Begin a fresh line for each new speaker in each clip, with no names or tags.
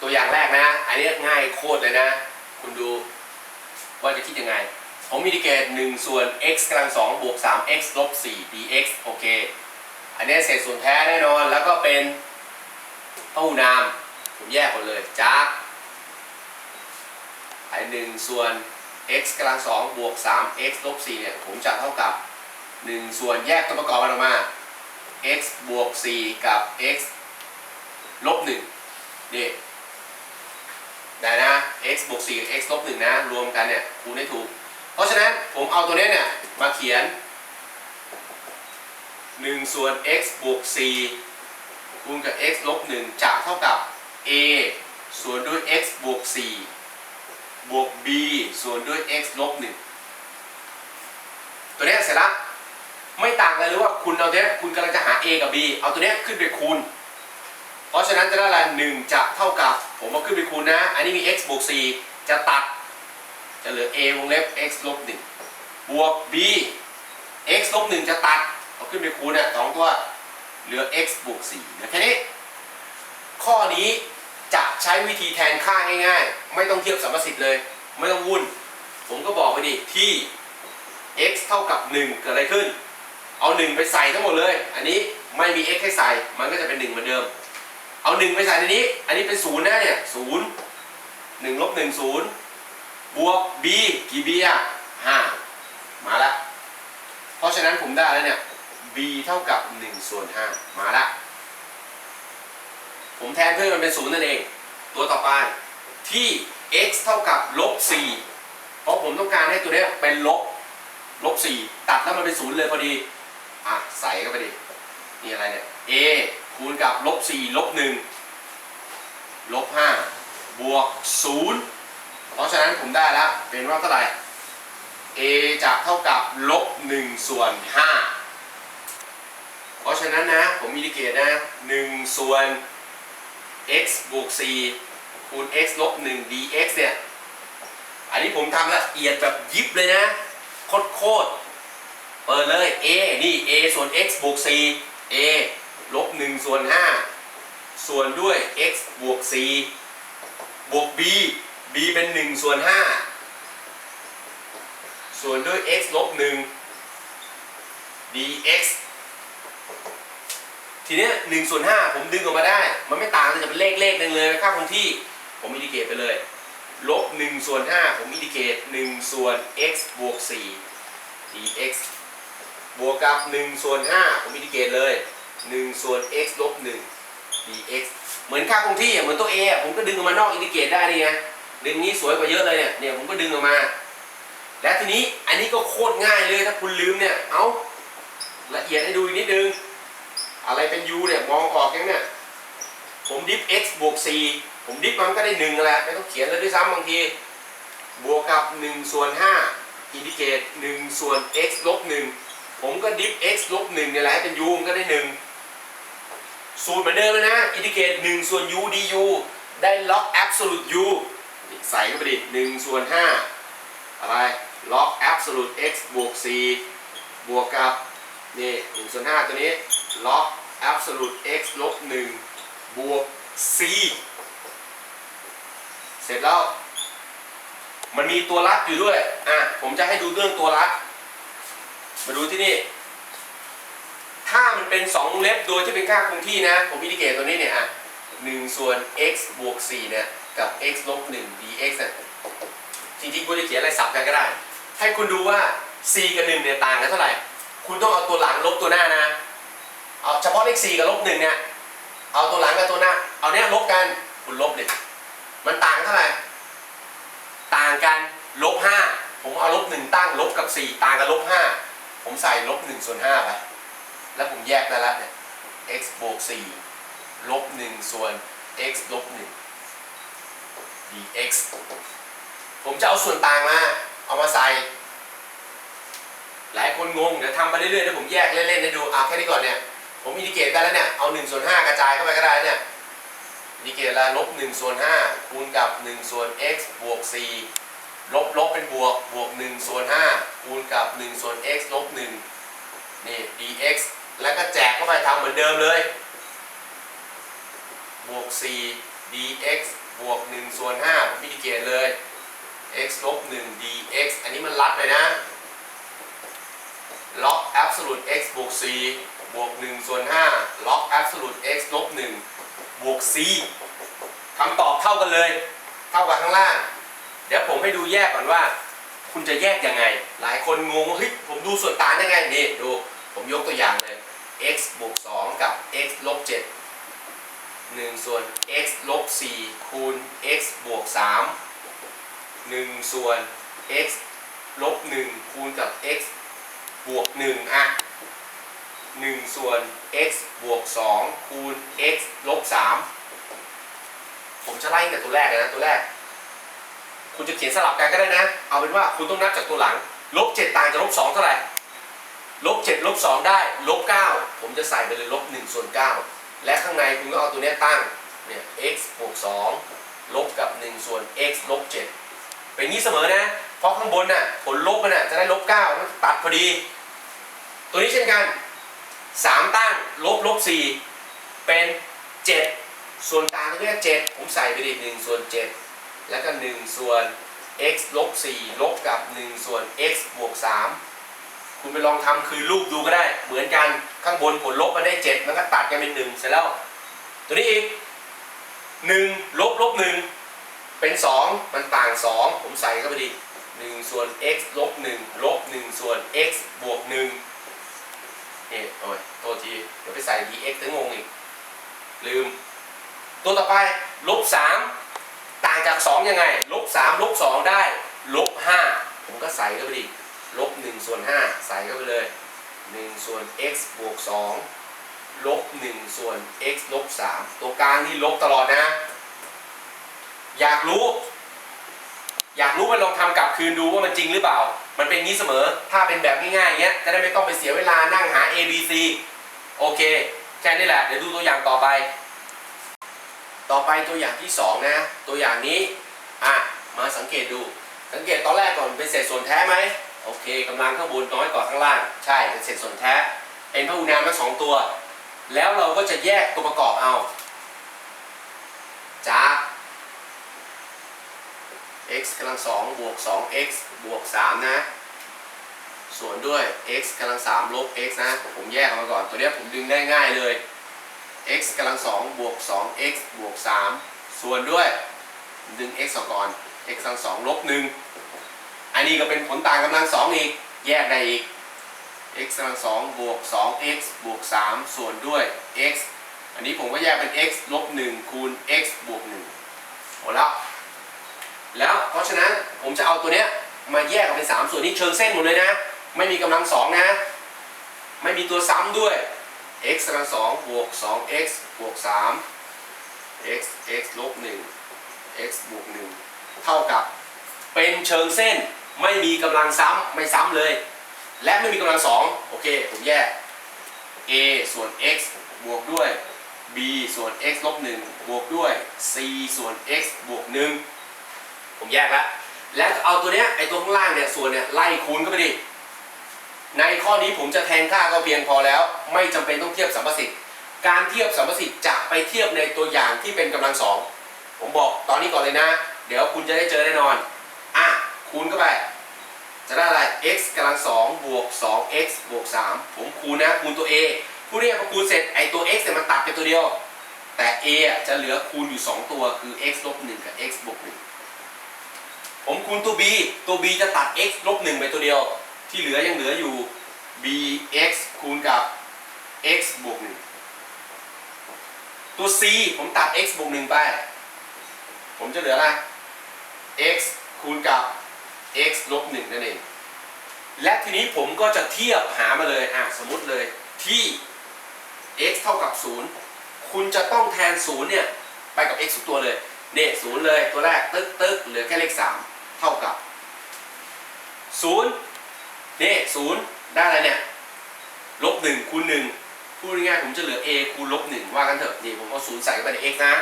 ตัวอย่างแรกนะ อันนี้ง่ายโคตรเลยนะ คุณดูว่าจะคิดยังไง ผมอินทิเกต1ส่วน x กำลัง2บวก 3x ลบ 4 dx โอเค อันนี้เศษส่วนแท้แน่นอน แล้วก็เป็นตู้นาม ผมแยกหมดเลยจากไอ้หนึ่งส่วน x กำลัง2บวก 3x ลบ 4 เนี่ย ผมจะเท่ากับ 1 ส่วนแยกตัวประกอบมันออกมา x บวก 4 กับ x ลบ1นี่ ได้นะ x บวก4กับ x ลบ1นะ รวมกันเนี่ยคูณได้ถูก เพราะฉะนั้นผมเอาตัวเนี้ยเนี่ย มาเขียน 1 ส่วน x บวก4คูณกับ x ลบ1จะเท่ากับ a ส่วนด้วย x บวก4บวก b ส่วนด้วย x ลบ1ตัวเนี้ยเสร็จละไม่ต่างเลยหรือว่าคุณเอาเนี้ยคุณกำลังจะหา a กับ b เอาตัวเนี้ยขึ้นไปคูณ เพราะฉะนั้นจะได้อะไรหนึ่งจะเท่ากับผมเอาขึ้นไปคูณนะ อันนี้มี x บวก 4 จะตัด จะเหลือ a วงเล็บ x ลบ1บวก b x ลบ1จะตัดเอาขึ้นไปคูณเนี่ยสองตัวเหลือ x บวก4เหลือแค่นี้ ข้อนี้จะใช้วิธีแทนค่าง่ายๆ ไม่ต้องเทียบสัมประสิทธิ์เลย ไม่ต้องวุ่น ผมก็บอกไปดิที่ x เท่ากับ 1 เกิดอะไรขึ้น เอา 1 ไปใส่ทั้งหมดเลย อันนี้ไม่มี x ให้ใส่ มันก็จะเป็น 1 เหมือนเดิม เอา1ไปใส่ในนี้ อันนี้เป็น0นย์นะเนี่ย0 1ลบ1 0บวก b กี่ b อะ5มาล้วเพราะฉะนั้นผมได้แล้วเนี่ย b เท่ากับ1ส่วน5มาล้วผมแทนเพื่อให้มันเป็น0นั่นเอง ตัวต่อไปที่ x เท่ากับลบ4เพราะผมต้องการให้ตัวเนี้ยเป็นลบลบ4ตัดแล้วมันเป็น0เลยพอดี อะ ใส่เข้าไปดินี่อะไรเนี่ย a คูณกับลบ4ลบ1ลบ5บวก0เพราะฉะนั้นผมได้แล้วเป็นว่าเท่าไหร่ a จะเท่ากับลบ1ส่วน5เพราะฉะนั้นนะ ผมมีดิเกตนะ1ส่วน x บวก4คูณ x ลบ1 dx เนี่ย อันนี้ผมทำละเอียดแบบยิบเลยนะ โคตรโคตรเปิดเลย a นี่ a ส่วน x บวก4 a ลบ1ส่วน5ส่วนด้วย x บวก4บวก b b เป็น1ส่วน5ส่วนด้วย x ลบ1 dx ทีเนี้ย1ส่วน5ผมดึงออกมาได้ มันไม่ต่างกันจะเป็นเลขเลขหนึ่งเลยค่าคงที่ผมอินดิเกตไปเลย ลบ1ส่วน5ผมอินดิเกต1ส่วน x บวก4 dx บวกกับ1ส่วน5ผมอินดิเกตเลย 1 ส่วน x ลบ 1 dx เหมือนค่าคงที่อะเหมือนตัว a อะผมก็ดึงออกมานอกอินดิเกรตได้นี่ไงดึงนี้สวยกว่าเยอะเลยเนี่ยเนี่ยผมก็ดึงออกมา และทีนี้อันนี้ก็โคตรง่ายเลยถ้าคุณลืมเนี่ยเอาละเอียดให้ดูอีกนิดนึง อะไรเป็น u เนี่ยมองออกยังเนี่ยผมดิฟ x บวก 4 ผมดิฟมันก็ได้1แหละไม่ต้องเขียนเลยด้วยซ้ำบางที บวกกับ 1 ส่วน 5 อินดิเกรต1ส่วน x ลบ 1 ผมก็ดิฟ x ลบ 1เนี่ยแหละให้เป็น u มันก็ได้ 1 สูตรเหมือนเดิมเลยนะอินดิเกรต1ส่วน u du ได้ล็อก absolute u ใส่เข้าไปดิ1ส่วน 5 อะไร ล็อก absolute x บวก 4 บวกกับนี่1ส่วน 5 ตัวนี้ ล็อก absolute x ลบ 1 บวก c เสร็จแล้ว มันมีตัวรัดอยู่ด้วย อะ ผมจะให้ดูเรื่องตัวรัด มาดูที่นี่ ถ้ามันเป็น2เล็บโดยที่เป็นค่าคงที่นะผมอินิเกตตัวนี้เนี่ยอะ1ส่วน x บวก4เนี่ยกับ x ลบ1 dx เนี่ยจริงๆคุณจะเขียนอะไรสับกันก็ได้ ให้คุณดูว่า c กับ1เนี่ยต่างกันเท่าไหร่ คุณต้องเอาตัวหลังลบตัวหน้านะ เอาเฉพาะเลข 4 กับลบ1เนี่ย เอาตัวหลังกับตัวหน้า เอาเนี้ยลบกัน คุณลบเลยมันต่างกันเท่าไหร่ ต่างกันลบห้าผมเอาลบหนึ่งตั้งลบกับสี่ต่างกันลบห้าผมใส่ลบหนึ่งส่วนห้าไป แล้วผมแยกได้แล้วเนี่ย x บวกสี่ลบหนึ่งส่วน x ลบหนึ่ง dx ผมจะเอาส่วนต่างมา เอามาใส่ หลายคนงง เดี๋ยวทำไปเรื่อยๆเดี๋ยวผมแยกเล่นๆให้ดูอะแค่นี้ก่อนเนี่ย ผมอินดิเกตได้แล้วเนี่ย เอา1ส่วน5กระจายเข้าไปก็ได้เนี่ย อินดิเกตแล้วลบ1ส่วน5คูณกับ1ส่วน x บวก4ลบลบเป็นบวก บวก1ส่วน5คูณกับ1ส่วน x ลบ1นี่ dx แล้วก็แจกเข้าไปทำเหมือนเดิมเลย บวก 4 dx บวก 1 ส่วน5ผมมิติเกตเลย x ลบ 1 dx อันนี้มันรัดไปนะ log absolute x บวก c บวก 1 ส่วน5 log absolute x ลบ 1 บวก c คำตอบเท่ากันเลย เท่ากับข้างล่าง เดี๋ยวผมให้ดูแยกก่อนว่า คุณจะแยกยังไง หลายคนงงว่าเฮ้ยผมดูส่วนต่างได้ไงนี่ดูผมยกตัวอย่างเลย x บวก2 กับ x ลบ7 1 ส่วน x ลบ4คูณ x บวก3 1 ส่วน x ลบ1คูณกับ x บวก1อะ1 ส่วน x บวก 2 คูณ x ลบ 3 ผมจะไล่ตั้งแต่ตัวแรกเลยนะตัวแรก คุณจะเขียนสลับกันก็ได้นะ เอาเป็นว่าคุณต้องนับจากตัวหลัง ลบ 7 ต่างจากลบ 2 เท่าไหร่ ลบ7ลบ2ได้ลบ9ผมจะใส่ไปเลยลบ1ส่วน9และข้างในคุณก็เอาตัวเนี้ยตั้งเนี่ย x บวก2ลบกับ1ส่วน x ลบ7เป็นงี้เสมอนะ เพราะข้างบนน่ะผลลบมันน่ะจะได้ลบ9มันตัดพอดี ตัวนี้เช่นกัน3ตั้งลบลบ4เป็น7ส่วนต่างตรงเนี้ย7ผมใส่ไปดิ1ส่วน7แล้วก็1ส่วน x ลบ4ลบกับ1ส่วน x บวก3 คุณไปลองทำคือรูปดูก็ได้ เหมือนกันข้างบนผลลบมันได้7มันก็ตัดกันเป็น1เสร็จแล้ว ตัวนี้อีก1ลบลบ1เป็น2มันต่าง2ผมใส่เข้าไปดิ1ส่วน x ลบ1ลบ1ส่วน x บวก1นี่โอ้ยโทษทีเดี๋ยวไปใส่ dx ถึงงงอีก ลืม ตัวต่อไปลบ3ต่างจาก2ยังไงลบ3ลบ2ได้ลบ5ผมก็ใส่เข้าไปดิ ลบ1ส่วน5ใส่เข้าไปเลย1ส่วน x บวก2ลบ1ส่วน x ลบ3ตัวกลางนี่ลบตลอดนะ อยากรู้ อยากรู้ไปลองทำกลับคืนดูว่ามันจริงหรือเปล่า มันเป็นงี้เสมอ ถ้าเป็นแบบง่ายๆอย่างเงี้ย จะได้ไม่ต้องไปเสียเวลานั่งหา A B C โอเค แค่นี้แหละ เดี๋ยวดูตัวอย่างต่อไป ต่อไปตัวอย่างที่สองนะ ตัวอย่างนี้ อะ มาสังเกตดู สังเกตตอนแรกก่อนเป็นเศษส่วนแท้ไหม โอเคกำลังข้างบนน้อยกว่าข้างล่าง ใช่เป็นเศษส่วนแท้ เป็นพหุนามทั้งสองตัว แล้วเราก็จะแยกตัวประกอบเอาจาก x กำลังสองบวก 2x บวก 3 นะ ส่วนด้วย x กำลัง3ลบ x นะ ผมแยกออกมาก่อน ตัวเนี้ผมดึงได้ง่ายเลย x กำลัง2บวก 2x บวก 3 ส่วนด้วยดึง x ออกก่อน x กำลัง2ลบ1 อันนี้ก็เป็นผลต่างกำลัง2อีก แยกได้อีก x กำลัง2บวก 2x บวก 3 ส่วนด้วย x อันนี้ผมก็แยกเป็น x ลบ1คูณ x บวก1หมดแล้ว แล้วเพราะฉะนั้นผมจะเอาตัวเนี้ยมาแยกออกเป็น 3 ส่วนนี้เชิงเส้นหมดเลยนะ ไม่มีกำลัง2นะ ไม่มีตัวซ้ำด้วย x กำลัง2บวก 2x บวก 3 x x ลบ1 x บวก1เท่ากับเป็นเชิงเส้น ไม่มีกำลังซ้ำไม่ซ้ำเลย และไม่มีกำลัง2โอเคผมแยก a ส่วน x บวกด้วย b ส่วน x ลบ1บวกด้วย c ส่วน x บวก1ผมแยกแล้วแล้วเอาตัวเนี้ยไอตัวข้างล่างเนี่ยส่วนเนี่ยไล่คูณเข้าไปดิในข้อนี้ผมจะแทนค่าก็เพียงพอแล้ว ไม่จำเป็นต้องเทียบสัมประสิทธิ์การเทียบสัมประสิทธิ์จะไปเทียบในตัวอย่างที่เป็นกำลังสองผมบอกตอนนี้ก่อนเลยนะ เดี๋ยวคุณจะได้เจอแน่นอน อะคูณเข้าไป จะได้อะไร x กำลังสองบวก 2x บวก 3 ผมคูณนะคูณตัว a ผู้เรียกพอคูณเสร็จไอตัว x เนี่ยมันตัดเป็นตัวเดียว แต่ a จะเหลือคูณอยู่ 2 ตัวคือ x ลบ1กับ x บวก1ผมคูณตัว b ตัว b จะตัด x ลบ1ไปตัวเดียว ที่เหลือยังเหลืออยู่ bx คูณกับ x บวก1ตัว c ผมตัด x บวก1ไป ผมจะเหลืออะไร x คูณกับ x ลบ1นั่นเอง และทีนี้ผมก็จะเทียบหามาเลยอะสมมติเลยที่ x เท่ากับ 0 คุณจะต้องแทน 0 เนี่ย ไปกับ x ทุกตัวเลย เนี่ยศูนย์เลยตัวแรก ตึ๊กตึ๊กเหลือแค่เลข 3 เท่ากับ0นี่ศูนย์ได้อะไรเนี่ย ลบ 1 คูณ 1 พูดง่ายๆผมจะเหลือ a คูณลบ 1 ว่ากันเถอะ นี่ผมเอา 0 ใส่เข้าไปใน x นะ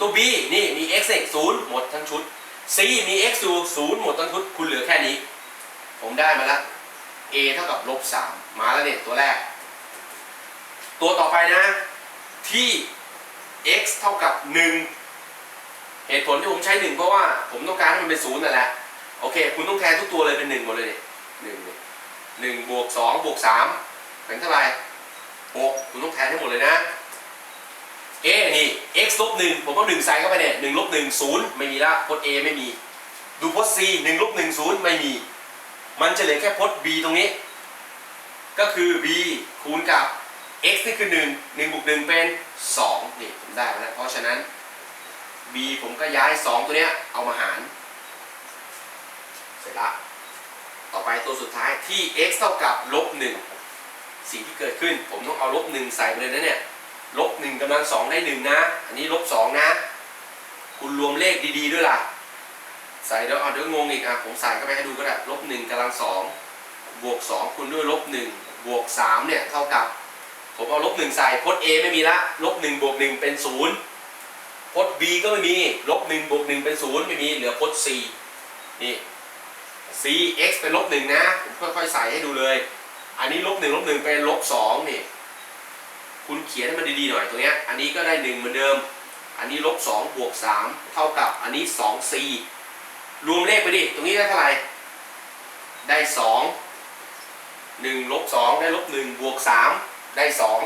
ตัว b นี่มี x เอกศูนย์หมดทั้งชุด c มี x อยู่ศูนย์หมดทั้งชุดคุณเหลือแค่นี้ ผมได้มาแล้ว a เท่ากับลบ3มาแล้วเนี่ยตัวแรก ตัวต่อไปนะ ที่ x เท่ากับ1เหตุผลที่ผมใช้หนึ่งเพราะว่าผมต้องการให้มันเป็นศูนย์นั่นแหละโอเค คุณต้องแทนทุกตัวเลยเป็นหนึ่งหมดเลยเนี่ยหนึ่งเนี่ยหนึ่งบวกสองบวกสามเป็นเท่าไหร่หกคุณต้องแทนให้หมดเลยนะ เอนี่ x ลบหนึ่งผมเอาหนึ่งใส่เข้าไปเนี่ยหนึ่งลบหนึ่งศูนย์ไม่มีละพจน์ a ไม่มี ดูพจน์ c หนึ่งลบหนึ่งศูนย์ไม่มี มันจะเหลือแค่พจน์ b ตรงนี้ ก็คือ b คูณกับ x นี่คือ1 1บวก1เป็น2นี่ผมได้แล้วเพราะฉะนั้น b ผมก็ย้าย2ตัวเนี้ยเอามาหาร เสร็จละต่อไปตัวสุดท้ายที่ x เท่ากับลบ1สิ่งที่เกิดขึ้นผมต้องเอาลบ1ใส่ไปเลยนะเนี่ย ลบ1กำลัง2ได้1นะ อันนี้ลบ2นะ คุณรวมเลขดีๆด้วยล่ะ ใส่เดี๋ยวเอาเดี๋ยวงงอีกอะผมใส่เข้าไปให้ดูก็ได้ลบ1กำลัง2บวก2คูณด้วยลบ1บวก3เนี่ยเท่ากับ ผมเอาลบหนึ่งใส่พจน์ A ไม่มีละลบหนึ่งบวกหนึ่งเป็นศูนย์พจน์ B ก็ไม่มีลบหนึ่งบวกหนึ่งเป็นศูนย์ไม่มีเหลือพจน์ C นี่ C x เป็นลบหนึ่งนะ ผมค่อยๆใส่ให้ดูเลย อันนี้ลบหนึ่งลบหนึ่งเป็นลบสองนี่ คุณเขียนให้มันดีๆหน่อยตรงเนี้ยอันนี้ก็ได้หนึ่งเหมือนเดิม อันนี้ลบสองบวกสามเท่ากับอันนี้สอง C รวมเลขไปดิ ตรงนี้ได้เท่าไหร่ ได้สองหนึ่งลบสองได้ลบหนึ่งบวกสามได้สอง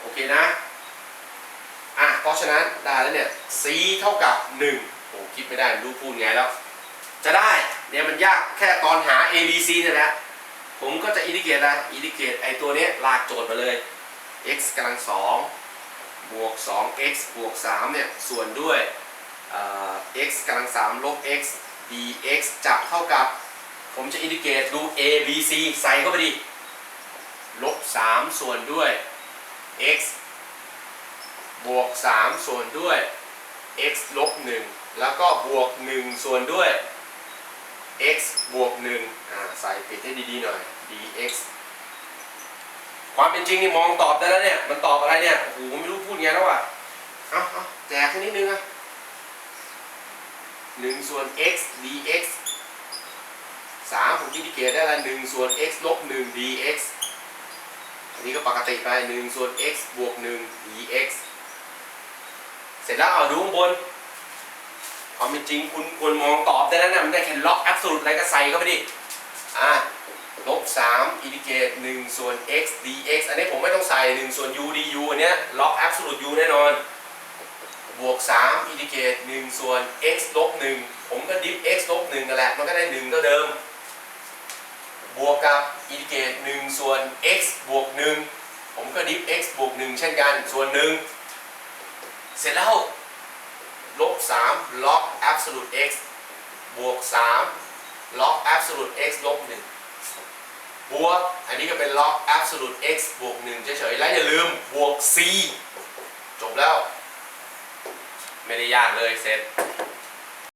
โอเคนะ อะ เพราะฉะนั้นได้แล้วเนี่ย c เท่ากับ 1 โอ้คิดไม่ได้รู้พูดไงแล้ว จะได้เนี่ยมันยากแค่ตอนหา a b c เนี่ยนะผมก็จะอินดิเกตนะ อินดิเกตไอตัวเนี้ยลากโจทย์มาเลย x กำลังสองบวก 2x บวก 3 เนี่ย ส่วนด้วย x กำลัง 3 ลบ x dx จะเท่ากับ ผมจะอินดิเกรตดู a b c ใส่เข้าไปดิลบ 3 ส่วนด้วย x บวก 3 ส่วนด้วย x ลบ 1 แล้วก็บวก 1 ส่วนด้วย x บวก1อ่าใส่ปิดให้ดี ๆ หน่อย dx ความเป็นจริงนี่มองตอบได้แล้วเนี่ย มันตอบอะไรเนี่ยโอ้โหไม่รู้พูดไงแล้วอะเอาเอาแจกแค่นิดนึงอะ1ส่วน x dx 3ผมอินดิเกตได้ละ1ส่วน x ลบ1 dx อันนี้ก็ปกติไป1ส่วน x บวก1 dx เสร็จแล้วเอาดูข้างบนความเป็นจริงคุณควรมองตอบได้แล้วนะมันได้แค่ล็อกแอบสูตอะไรก็ใส่เข้าไปดิอะลบ 3 อินดิเกต1ส่วน x dx อันนี้ผมไม่ต้องใส่ 1 ส่วน u du อันเนี้ยล็อกแอบสูต u แน่นอน บวก 3 อินดิเกต1ส่วน x ลบ1ผมก็ดิฟ x ลบ1นั่นแหละ มันก็ได้1เท่าเดิม บวกกับอินดิเกต1ส่วน x บวก 1 ผมก็ดิฟ x บวก 1 เช่นกัน ส่วน 1 เสร็จแล้วลบ 3 ล็อก absolute x บวก 3 ล็อก absolute x ลบ1 บวก อันนี้ก็เป็นล็อก absolute x บวก1เฉยๆ และอย่าลืมบวก c จบแล้ว ไม่ได้ยากเลยเสร็จ